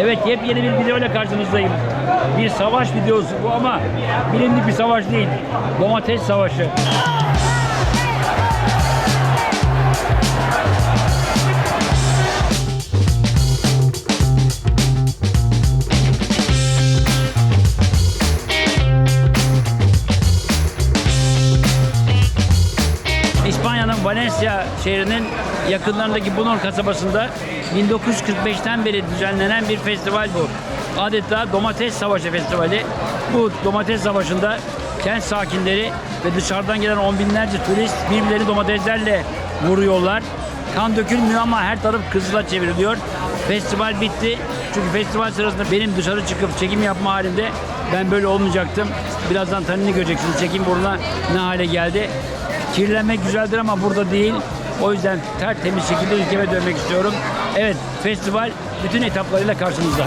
Evet yepyeni bir video ile karşınızdayım. Bir savaş videosu bu ama bilindik bir savaş değil. Domates savaşı. Valencia şehrinin yakınlarındaki Bunor kasabasında 1945'ten beri düzenlenen bir festival bu. Adeta Domates Savaşı Festivali. Bu Domates Savaşı'nda kent sakinleri ve dışarıdan gelen on binlerce turist birbirlerini domateslerle vuruyorlar. Kan dökülmüyor ama her taraf kızıla çevriliyor. Festival bitti. Çünkü festival sırasında benim dışarı çıkıp çekim yapma halinde ben böyle olmayacaktım. Birazdan tanını göreceksiniz. Çekim buruna ne hale geldi. Kirlenmek güzeldir ama burada değil. O yüzden tertemiz şekilde ülkeme dönmek istiyorum. Evet, festival bütün etaplarıyla karşınızda.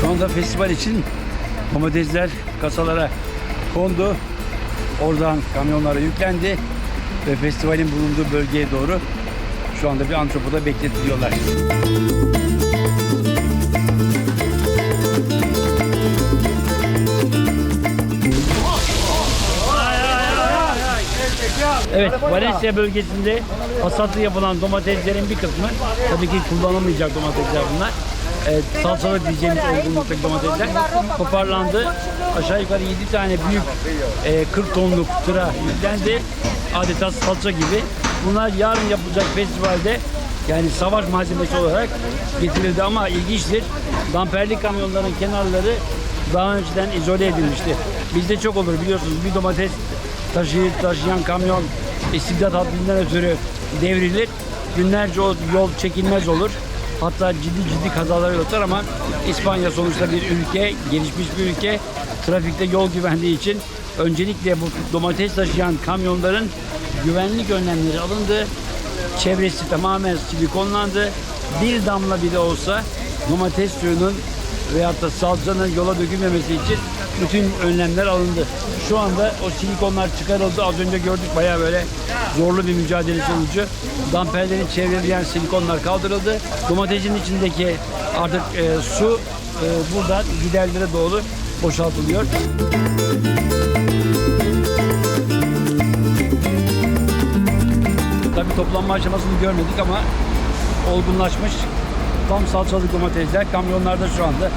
Şu anda festival için domatesler kasalara kondu. Oradan kamyonlara yüklendi ve festivalin bulunduğu bölgeye doğru şu anda bir antropoda bekletiliyorlar. Evet, Valencia bölgesinde hasatı yapılan domateslerin bir kısmı tabii ki kullanılmayacak domatesler bunlar. Evet, salçalık diyeceğimiz olgunluktaki domatesler toparlandı. Aşağı yukarı 7 tane büyük e, 40 tonluk tıra yüklendi. Adeta salça gibi. Bunlar yarın yapılacak festivalde yani savaş malzemesi olarak getirildi ama ilginçtir. Damperli kamyonların kenarları daha önceden izole edilmişti. Bizde çok olur biliyorsunuz bir domates taşı, taşıyan kamyon istibdat haddinden ötürü devrilir. Günlerce o yol çekilmez olur. Hatta ciddi ciddi kazalar yol ama İspanya sonuçta bir ülke, gelişmiş bir ülke. Trafikte yol güvenliği için öncelikle bu domates taşıyan kamyonların güvenlik önlemleri alındı. Çevresi tamamen silikonlandı. Bir damla bile olsa domates suyunun veyahut da salçanın yola dökülmemesi için bütün önlemler alındı. Şu anda o silikonlar çıkarıldı. Az önce gördük bayağı böyle zorlu bir mücadele sonucu. Damperlerin çevreleyen silikonlar kaldırıldı. Domatesin içindeki artık e, su e, buradan giderlere doğru boşaltılıyor. Tabii toplanma aşamasını görmedik ama olgunlaşmış tam salçalı domatesler kamyonlarda şu anda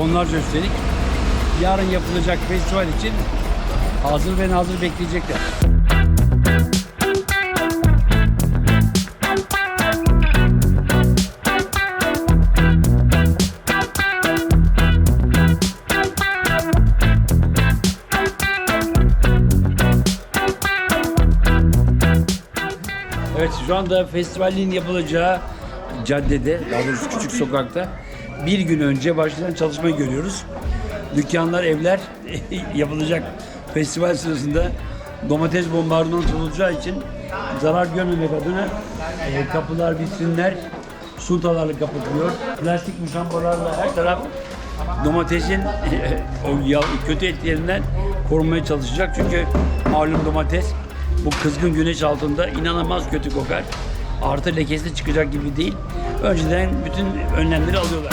onlarca üstelik yarın yapılacak festival için hazır ve nazır bekleyecekler. Şu anda festivalin yapılacağı caddede, daha doğrusu küçük sokakta bir gün önce başlayan çalışmayı görüyoruz. Dükkanlar, evler yapılacak festival sırasında domates bombardımanı tutulacağı için zarar görmemek adına e, kapılar, vitrinler suntalarla kapatılıyor. Plastik muşambalarla her taraf domatesin o kötü etkilerinden korunmaya çalışacak. Çünkü malum domates bu kızgın güneş altında inanılmaz kötü kokar. Artı lekesi çıkacak gibi değil. Önceden bütün önlemleri alıyorlar.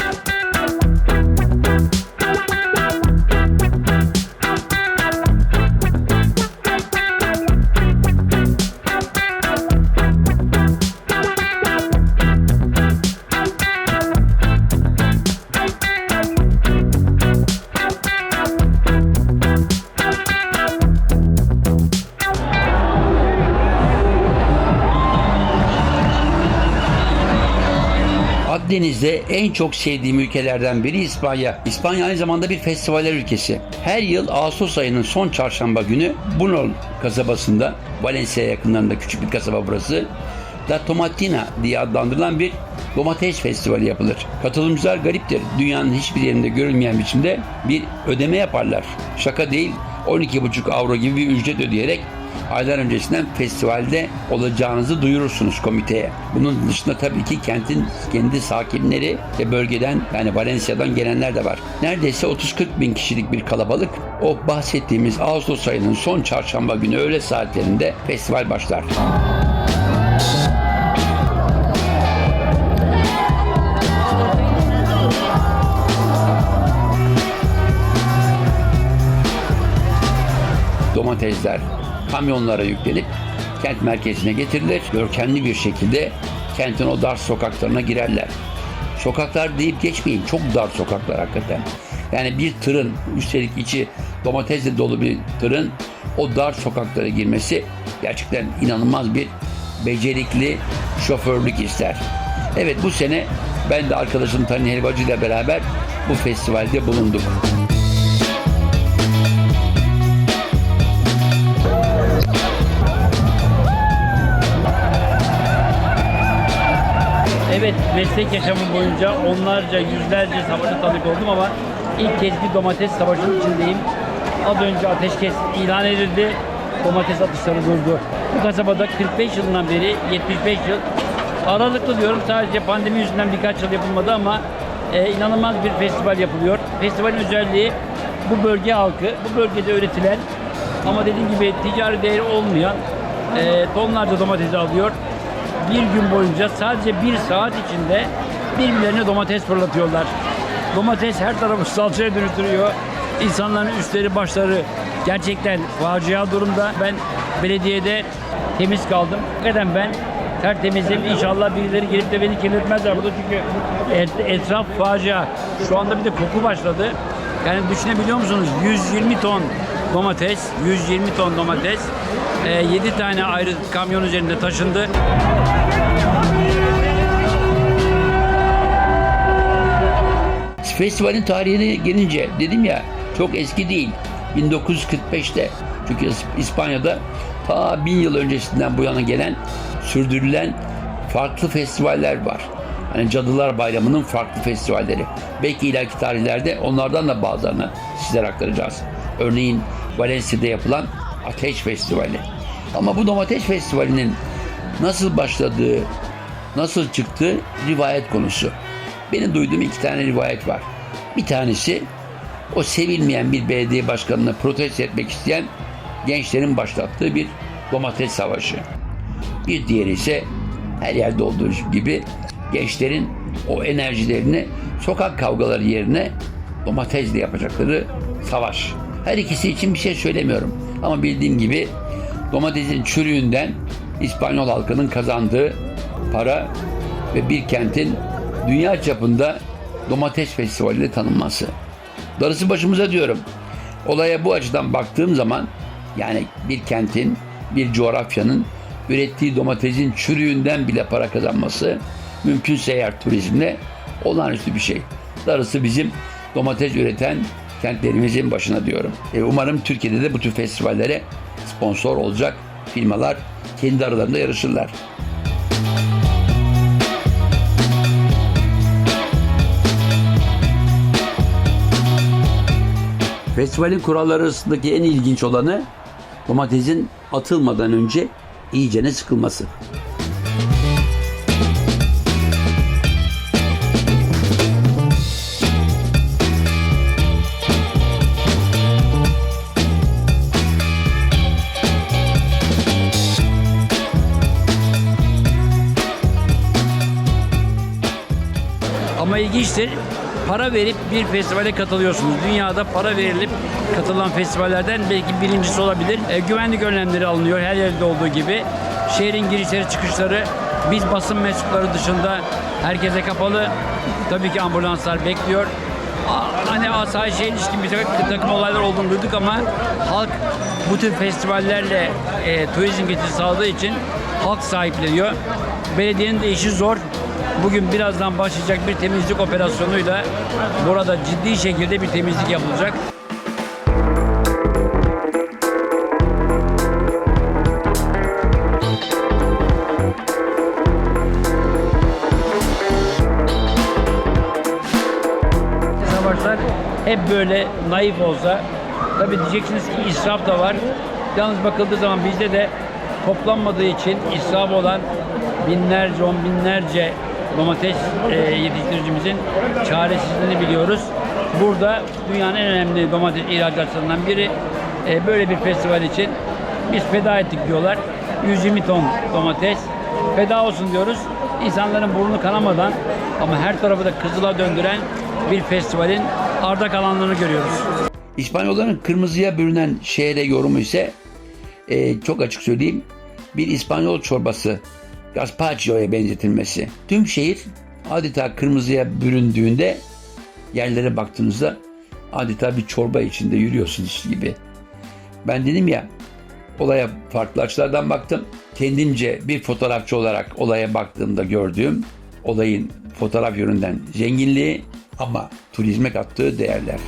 Akdeniz'de en çok sevdiğim ülkelerden biri İspanya. İspanya aynı zamanda bir festivaller ülkesi. Her yıl Ağustos ayının son çarşamba günü Bunol kasabasında, Valencia yakınlarında küçük bir kasaba burası. La Tomatina diye adlandırılan bir domates festivali yapılır. Katılımcılar gariptir. Dünyanın hiçbir yerinde görülmeyen biçimde bir ödeme yaparlar. Şaka değil 12,5 avro gibi bir ücret ödeyerek aylar öncesinden festivalde olacağınızı duyurursunuz komiteye. Bunun dışında tabii ki kentin kendi sakinleri ve bölgeden yani Valencia'dan gelenler de var. Neredeyse 30-40 bin kişilik bir kalabalık. O bahsettiğimiz Ağustos ayının son çarşamba günü öğle saatlerinde festival başlar. domatesler kamyonlara yüklenip kent merkezine getirilir. Görkemli bir şekilde kentin o dar sokaklarına girerler. Sokaklar deyip geçmeyin. Çok dar sokaklar hakikaten. Yani bir tırın üstelik içi domatesle dolu bir tırın o dar sokaklara girmesi gerçekten inanılmaz bir becerikli şoförlük ister. Evet bu sene ben de arkadaşım Tani Helvacı ile beraber bu festivalde bulunduk. Evet, meslek yaşamım boyunca onlarca, yüzlerce savaşa tanık oldum ama ilk kez bir domates savaşının içindeyim. Az önce ateşkes ilan edildi, domates atışları durdu. Bu kasabada 45 yılından beri, 75 yıl, aralıklı diyorum sadece pandemi yüzünden birkaç yıl yapılmadı ama e, inanılmaz bir festival yapılıyor. Festivalin özelliği bu bölge halkı, bu bölgede üretilen ama dediğim gibi ticari değeri olmayan e, tonlarca domatesi alıyor bir gün boyunca sadece bir saat içinde birbirlerine domates fırlatıyorlar. Domates her tarafı salçaya dönüştürüyor. İnsanların üstleri başları gerçekten facia durumda. Ben belediyede temiz kaldım. Hakikaten ben tertemizim. İnşallah birileri gelip de beni kirletmezler burada çünkü et- etraf facia. Şu anda bir de koku başladı. Yani düşünebiliyor musunuz? 120 ton domates, 120 ton domates 7 tane ayrı kamyon üzerinde taşındı. Festivalin tarihine gelince dedim ya çok eski değil. 1945'te çünkü İs- İspanya'da ta bin yıl öncesinden bu yana gelen sürdürülen farklı festivaller var. Hani Cadılar Bayramı'nın farklı festivalleri. Belki ileriki tarihlerde onlardan da bazılarını sizlere aktaracağız. Örneğin Valencia'da yapılan Ateş Festivali. Ama bu domates festivalinin nasıl başladığı, nasıl çıktığı rivayet konusu. Benim duyduğum iki tane rivayet var. Bir tanesi o sevilmeyen bir belediye başkanını protesto etmek isteyen gençlerin başlattığı bir domates savaşı. Bir diğeri ise her yerde olduğu gibi gençlerin o enerjilerini sokak kavgaları yerine domatesle yapacakları savaş. Her ikisi için bir şey söylemiyorum. Ama bildiğim gibi domatesin çürüğünden İspanyol halkının kazandığı para ve bir kentin dünya çapında domates festivaliyle tanınması. Darısı başımıza diyorum. Olaya bu açıdan baktığım zaman yani bir kentin, bir coğrafyanın ürettiği domatesin çürüğünden bile para kazanması mümkünse eğer turizmle olağanüstü bir şey. Darısı bizim domates üreten kentlerimizin başına diyorum. E, umarım Türkiye'de de bu tür festivallere sponsor olacak firmalar kendi aralarında yarışırlar. Festivalin kuralları arasındaki en ilginç olanı domatesin atılmadan önce iyicene sıkılması. İlginçtir. Para verip bir festivale katılıyorsunuz. Dünyada para verilip katılan festivallerden belki birincisi olabilir. E, güvenlik önlemleri alınıyor her yerde olduğu gibi. Şehrin girişleri çıkışları biz basın mensupları dışında herkese kapalı. Tabii ki ambulanslar bekliyor. Hani asayişe ilişkin bir takım olaylar olduğunu duyduk ama halk bu tür festivallerle e, turizm getirisi sağladığı için halk sahipleniyor. Belediyenin de işi zor. Bugün birazdan başlayacak bir temizlik operasyonuyla burada ciddi şekilde bir temizlik yapılacak. Savaşlar hep böyle naif olsa tabii diyeceksiniz ki israf da var. Yalnız bakıldığı zaman bizde de toplanmadığı için israf olan binlerce, on binlerce domates e, yetiştiricimizin çaresizliğini biliyoruz. Burada dünyanın en önemli domates ihracatçılarından biri e, böyle bir festival için biz feda ettik diyorlar. 120 ton domates feda olsun diyoruz. İnsanların burnu kanamadan ama her tarafı da kızıla döndüren bir festivalin arda kalanlarını görüyoruz. İspanyolların kırmızıya bürünen şehre yorumu ise e, çok açık söyleyeyim bir İspanyol çorbası gazpacho'ya benzetilmesi. Tüm şehir adeta kırmızıya büründüğünde yerlere baktığınızda adeta bir çorba içinde yürüyorsunuz gibi. Ben dedim ya olaya farklı açılardan baktım. Kendimce bir fotoğrafçı olarak olaya baktığımda gördüğüm olayın fotoğraf yönünden zenginliği ama turizme kattığı değerler.